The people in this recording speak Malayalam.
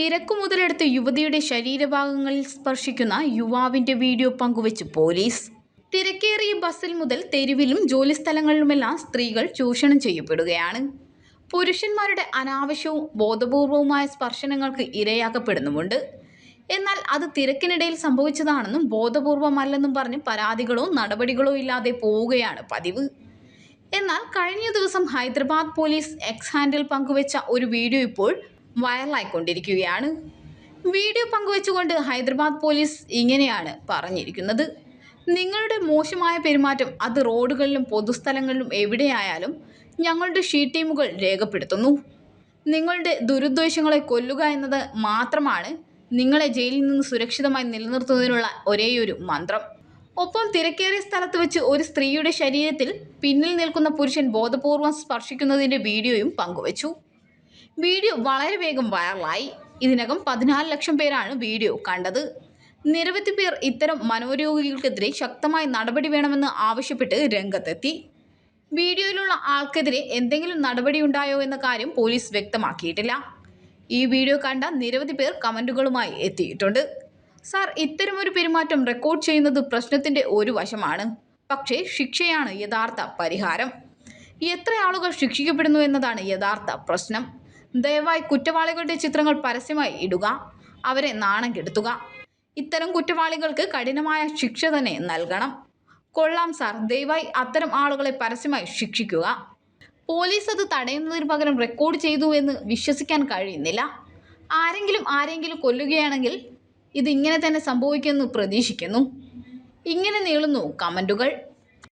തിരക്കു മുതലെടുത്ത് യുവതിയുടെ ശരീരഭാഗങ്ങളിൽ സ്പർശിക്കുന്ന യുവാവിന്റെ വീഡിയോ പങ്കുവച്ച് പോലീസ്. തിരക്കേറിയ ബസ്സിൽ മുതൽ തെരുവിലും ജോലിസ്ഥലങ്ങളിലുമെല്ലാം സ്ത്രീകൾ ചൂഷണം ചെയ്യപ്പെടുകയാണ്. പുരുഷന്മാരുടെ അനാവശ്യവും ബോധപൂർവവുമായ സ്പർശനങ്ങൾക്ക് ഇരയാക്കപ്പെടുന്നുമുണ്ട്. എന്നാൽ അത് തിരക്കിനിടയിൽ സംഭവിച്ചതാണെന്നും ബോധപൂർവമല്ലെന്നും പറഞ്ഞ് പരാതികളോ നടപടികളോ ഇല്ലാതെ പോവുകയാണ് പതിവ്. എന്നാൽ കഴിഞ്ഞ ദിവസം ഹൈദരാബാദ് പോലീസ് എക്സ് ഹാൻഡിൽ പങ്കുവച്ച ഒരു വീഡിയോ ഇപ്പോൾ വൈറലായിക്കൊണ്ടിരിക്കുകയാണ്. വീഡിയോ പങ്കുവച്ചുകൊണ്ട് ഹൈദരാബാദ് പോലീസ് ഇങ്ങനെയാണ് പറഞ്ഞിരിക്കുന്നത്. നിങ്ങളുടെ മോശമായ പെരുമാറ്റം അത് റോഡുകളിലും പൊതുസ്ഥലങ്ങളിലും എവിടെയായാലും ഞങ്ങളുടെ ഷീ ടീമുകൾ രേഖപ്പെടുത്തുന്നു. നിങ്ങളുടെ ദുരുദ്ദേശങ്ങളെ കൊല്ലുക എന്നത് മാത്രമാണ് നിങ്ങളെ ജയിലിൽ നിന്ന് സുരക്ഷിതമായി നിലനിർത്തുന്നതിനുള്ള ഒരേയൊരു മന്ത്രം. ഒപ്പം തിരക്കേറിയ സ്ഥലത്ത് വെച്ച് ഒരു സ്ത്രീയുടെ ശരീരത്തിൽ പിന്നിൽ നിൽക്കുന്ന പുരുഷൻ ബോധപൂർവം സ്പർശിക്കുന്നതിന്റെ വീഡിയോയും പങ്കുവച്ചു. വീഡിയോ വളരെ വേഗം വൈറലായി. ഇതിനകം പതിനാല് ലക്ഷം പേരാണ് വീഡിയോ കണ്ടത്. നിരവധി പേർ ഇത്തരം മനോരോഗികൾക്കെതിരെ ശക്തമായ നടപടി വേണമെന്ന് ആവശ്യപ്പെട്ട് രംഗത്തെത്തി. വീഡിയോയിലുള്ള ആൾക്കെതിരെ എന്തെങ്കിലും നടപടിയുണ്ടായോ എന്ന കാര്യം പോലീസ് വ്യക്തമാക്കിയിട്ടില്ല. ഈ വീഡിയോ കണ്ട നിരവധി പേർ കമന്റുകളുമായി എത്തിയിട്ടുണ്ട്. സാർ ഇത്തരമൊരു പെരുമാറ്റം റെക്കോർഡ് ചെയ്യുന്നത് പ്രശ്നത്തിന്റെ ഒരു വശമാണ്. പക്ഷേ ശിക്ഷയാണ് യഥാർത്ഥ പരിഹാരം. എത്ര ആളുകൾ ശിക്ഷിക്കപ്പെടുന്നു എന്നതാണ് യഥാർത്ഥ പ്രശ്നം. ദയവായി കുറ്റവാളികളുടെ ചിത്രങ്ങൾ പരസ്യമായി ഇടുക. അവരെ നാണം കെടുത്തുക. ഇത്തരം കുറ്റവാളികൾക്ക് കഠിനമായ ശിക്ഷ തന്നെ നൽകണം. കൊള്ളാം സാർ. ദയവായി അത്തരം ആളുകളെ പരസ്യമായി ശിക്ഷിക്കുക. പോലീസ് അത് തടയുന്നതിന് പകരം റെക്കോർഡ് ചെയ്തു എന്ന് വിശ്വസിക്കാൻ കഴിയുന്നില്ല. ആരെങ്കിലും ആരെങ്കിലും കൊല്ലുകയാണെങ്കിൽ ഇതിങ്ങനെ തന്നെ സംഭവിക്കുമെന്ന് പ്രതീക്ഷിക്കുന്നു. ഇങ്ങനെ നീളുന്നു കമന്റുകൾ